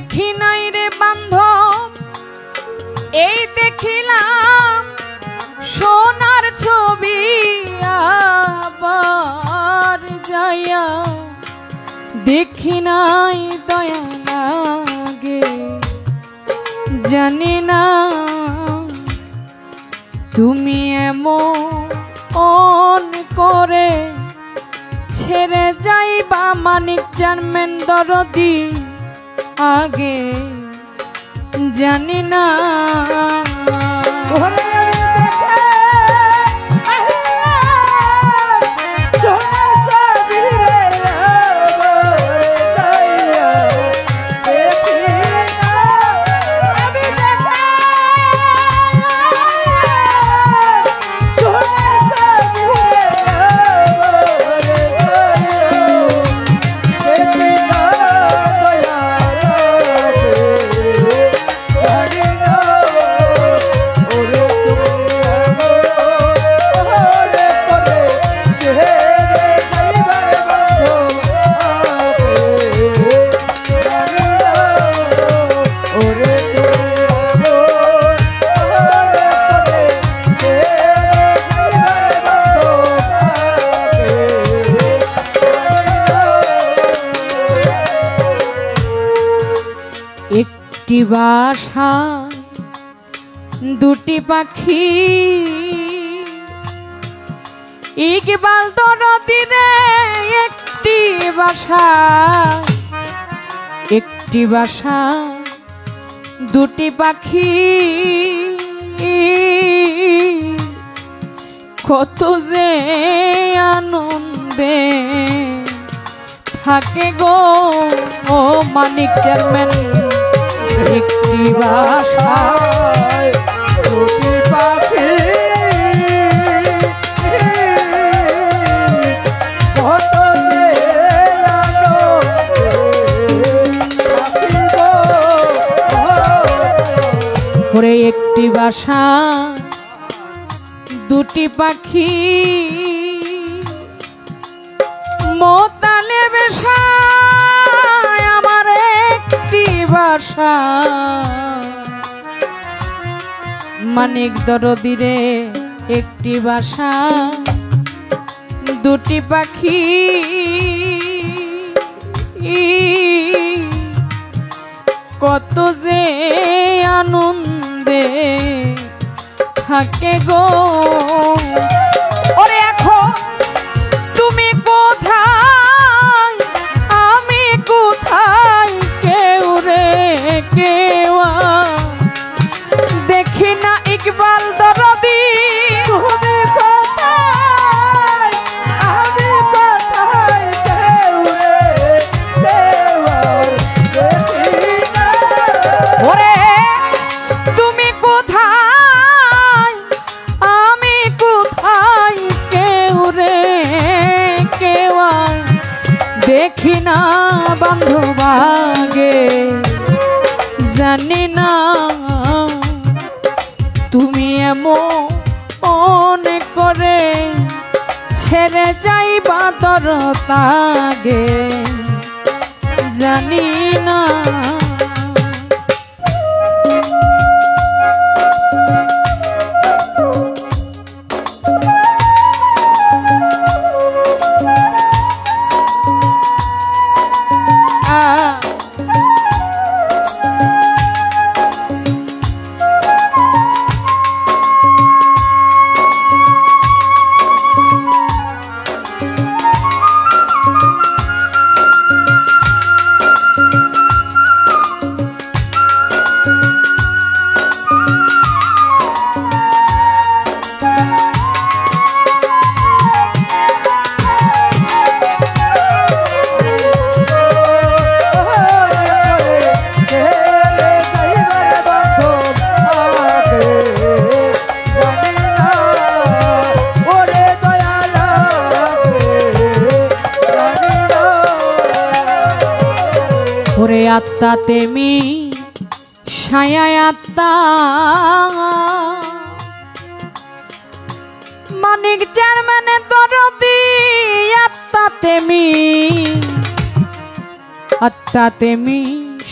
দেখি নাই রে বান্ধব। এই দেখিলাম সোনার ছবি আবার যাইয়া। দেখি নাই দয়া লাগে, জানি না তুমি এমন করে ছেড়ে যাইবা মানিক, জানমেন, দরদি। আগে জানি না। একটি বাসা, দুটি পাখি। ইকবাল দরদিরে একটি বাসা একটি বাসা, দুটি পাখি। কত যে আনন্দে থাকে গো, ও মানিক চেয়ারম্যান। একটি বাসা আয় দুটি পাখি। কত যে আনন্দে পাখি গো করে একটি বাসা, দুটি পাখি। মোতালে একটি বাসা মানিক দরদিরে একটি বাসা দুটি পাখি। কত যে আনন্দে থাকে গো। না বান্ধবাগে জানি না তুমি এমন অনেক করে ছেড়ে যাইবা তর তাগে জানি না আত্মা তেমি ছায়ায় আত্মা। মানিক চেয়ারম্যানে দরদি আত্মা তেমি আত্মা তেমি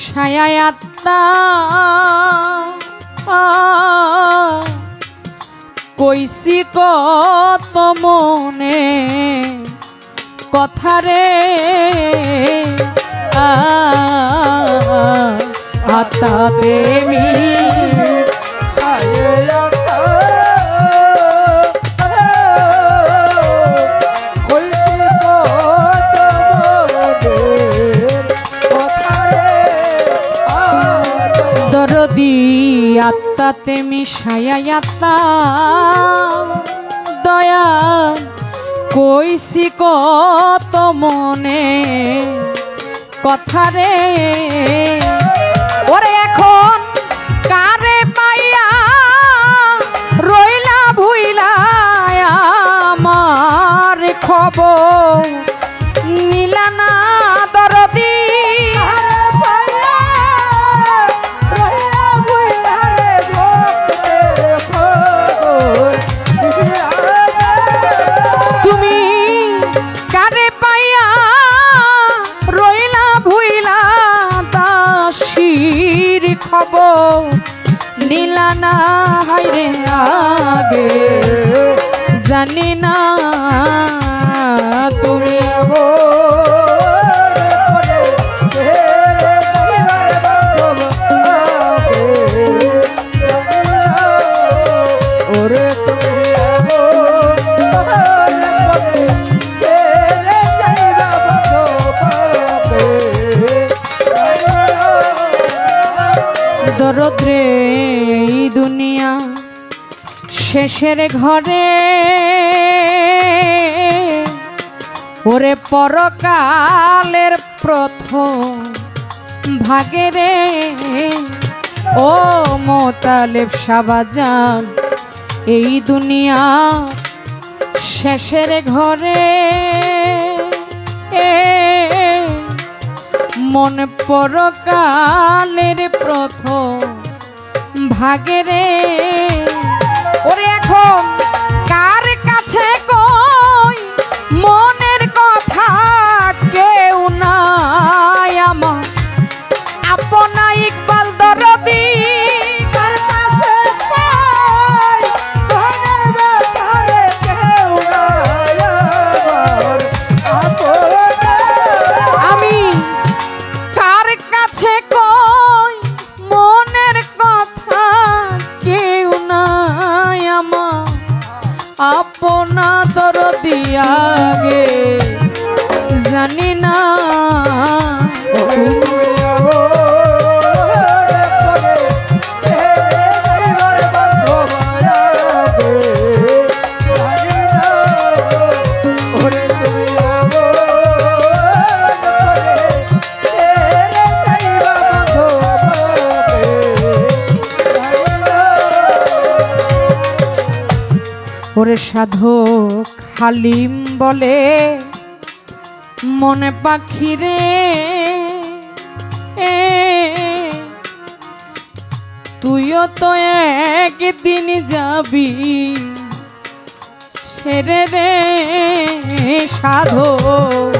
ছায়ায় আত্মা। কইসি কত মনে কথা রে। আত্মা দেবী দরদি আত্মাতে মিশাইয়া আত্মা দয়া কইসি কত মনে কথা রে। ওরে এখন কারে পাইয়া রইলা ভুইলা আমার খবর? না হাইরে আগে। জানি না দরদ্রে এই দুনিয়া শেষের ঘরে। ওরে পরকালের প্রথম ভাগে রে। ও মোতালেব সাবাজান এই দুনিয়া শেষের ঘরে। এ মন পরকালের প্রথম ভাগে রে। ওরে এখন কার কাছে আপনা দর দিয়া গে জানি না ওরে সাধক হালিম বলে মনে পাখি রে তুইও তো একদিন যাবি ছেড়ে রে সাধক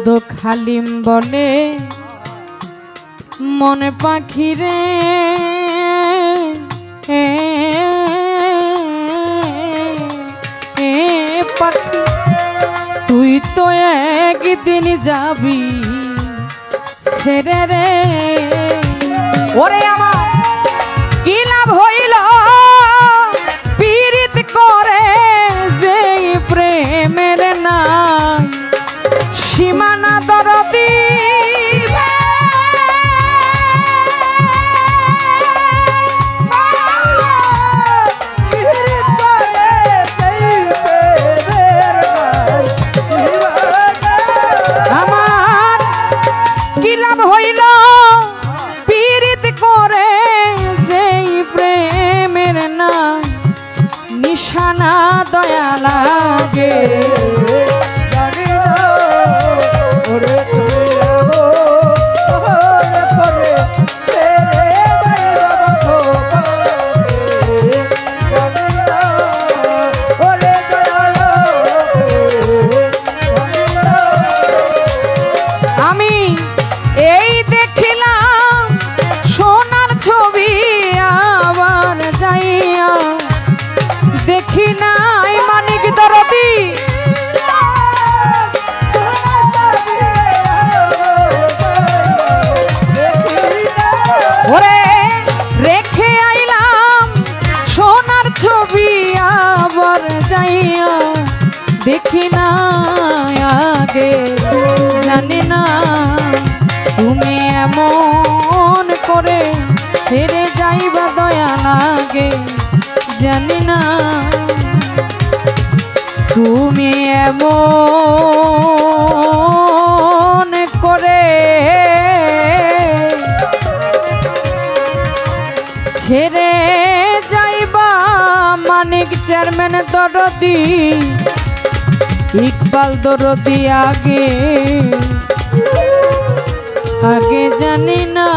সাধক হালিম বলে মনে পাখি রে এ, এ পাখি তুই তো একদিন যাবি ছেড়ে রে। ওরে লাগে জানি না তুমি এমন করে ছেড়ে যাইবা দয়া লাগে, জানি না তুমি এমন করে ছেড়ে যাইবা, মানিক চেয়ারম্যান দরদি। ইকবাল দরদি আগে আগে জানি না